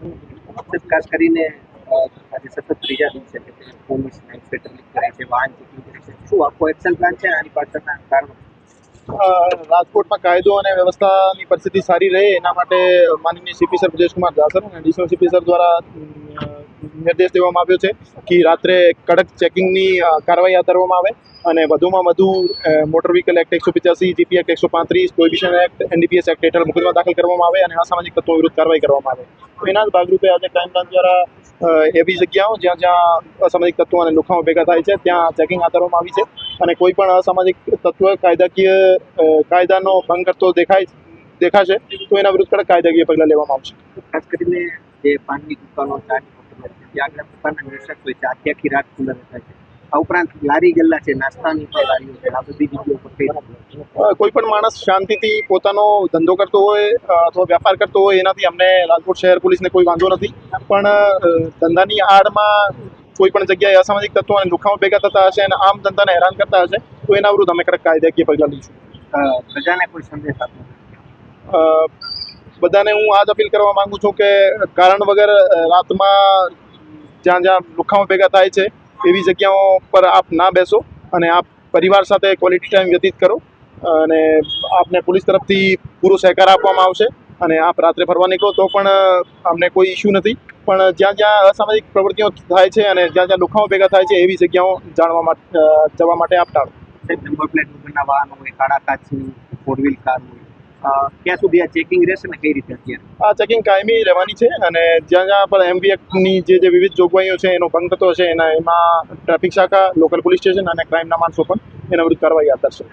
ખાસ કરીને આજે સતત ત્રીજા દિવસે પોલીસ નાઇટ પેટ્રોલિંગ કરે છે, વાહન ચેકિંગ કરે છે. શું આખો એક્શન પ્લાન છે આની પાછળના કારણો? રાજકોટમાં કાયદો અને વ્યવસ્થાની પરિસ્થિતિ સારી રહે એના માટે માનનીય સીપી સર બ્રજેશકુમાર દાસર અને એડિશનલ સીપી સર દ્વારા નિર્દેશ દેવામાં આવ્યો છે કે રાત્રે કડક ચેકિંગની કાર્યવાહી હાથ ધરવામાં આવે અને વધુમાં વધુ મોટર વ્હીકલ એક્ટ એકસો પચાસી, જીપી એક્ટ એકસો પાંત્રીસ, પ્રોહિબિશન એક્ટ, એનડીપીએસ એક્ટ હેઠળ મુકદમા દાખલ કરવામાં આવે અને અસામાજિક તત્વો વિરુદ્ધ કાર્યવાહી કરવામાં આવે. એના જ ભાગરૂપે આજે ક્રાઇમ દ્વારા એવી જગ્યાઓ જ્યાં જ્યાં અસામાજિક તત્વો અને લુખાઓ ભેગા થાય છે, ત્યાં ચેકિંગ હાથ ધરવામાં આવી છે અને કોઈ પણ અસામાજિક તત્વ કાયદાકીય કાયદાનો ભંગ કરતો દેખાય, દેખાશે તો એના વિરુદ્ધ કડક કાયદાકીય પગલાં લેવામાં આવશે. ખાસ કરીને જે પાનની દુકાનો ચાની ત્યાં આગળ નિર્શક હોય છે આખી આખી રાત ખુલ્લા રહેતા છે. આ ઉપરાંત લારી ગલ્લા છે નાસ્તાની પણ લારીઓ છે આ બધી જગ્યાઓ પર થઈ કોઈ પણ માણસ શાંતિથી પોતાનો ધંધો કરતો હોય અથવા વ્યાપાર કરતો હોય એનાથી અમને રાજકોટ શહેર પોલીસને કોઈ વાંધો નથી. પણ ધંધાની આડમાં કોઈ પણ જગ્યાએ અસામાજિક તત્વો અને લુખાઓ ભેગા થતા હશે અને આમ ધંધાને હેરાન કરતા હશે તો એના વિરુદ્ધ અમે કડક કાયદાકીય પગલાં લઈશું. પ્રજાને કોઈ સંદેશ આપો? બધાને હું આ જ અપીલ કરવા માંગુ છું કે કારણ વગર રાતમાં જ્યાં જ્યાં લુખાઓ ભેગા થાય છે, એવી જગ્યાઓ પર આપ ના બેસો અને આપ પરિવાર સાથે ક્વોલિટી ટાઈમ વ્યતીત કરો. અને આપને પોલીસ તરફથી પૂરો સહકાર આપવામાં આવશે અને આપ રાત્રે ફરવા નીકળો તો પણ અમને કોઈ ઇશ્યુ નથી. પણ જ્યાં જ્યાં અસામાજિક પ્રવૃત્તિઓ થાય છે અને જ્યાં જ્યાં લુખાઓ ભેગા થાય છે, એવી જગ્યાઓ જાણવા માટે જવા માટે આપ ટાળો. નંબર પ્લેટ વગરના વાહન હોય, કાળા કાચની ફોર વ્હીલ કાર હોય. ક્યાં સુધી આ ચેકિંગ રહેશે ને કઈ રીતે અત્યારે? આ ચેકિંગ કાયમી રહેવાની છે અને જ્યાં જ્યાં પણ એમવી ની જે જે વિવિધ જોગવાઈઓ છે, એનો ભંગ થતો હશે, એના એમાં ટ્રાફિક શાખા લોકલ પોલીસ સ્ટેશન અને ક્રાઇમના માણસો પણ એના વિરુદ્ધ કાર્યવાહી હાથ ધરશે.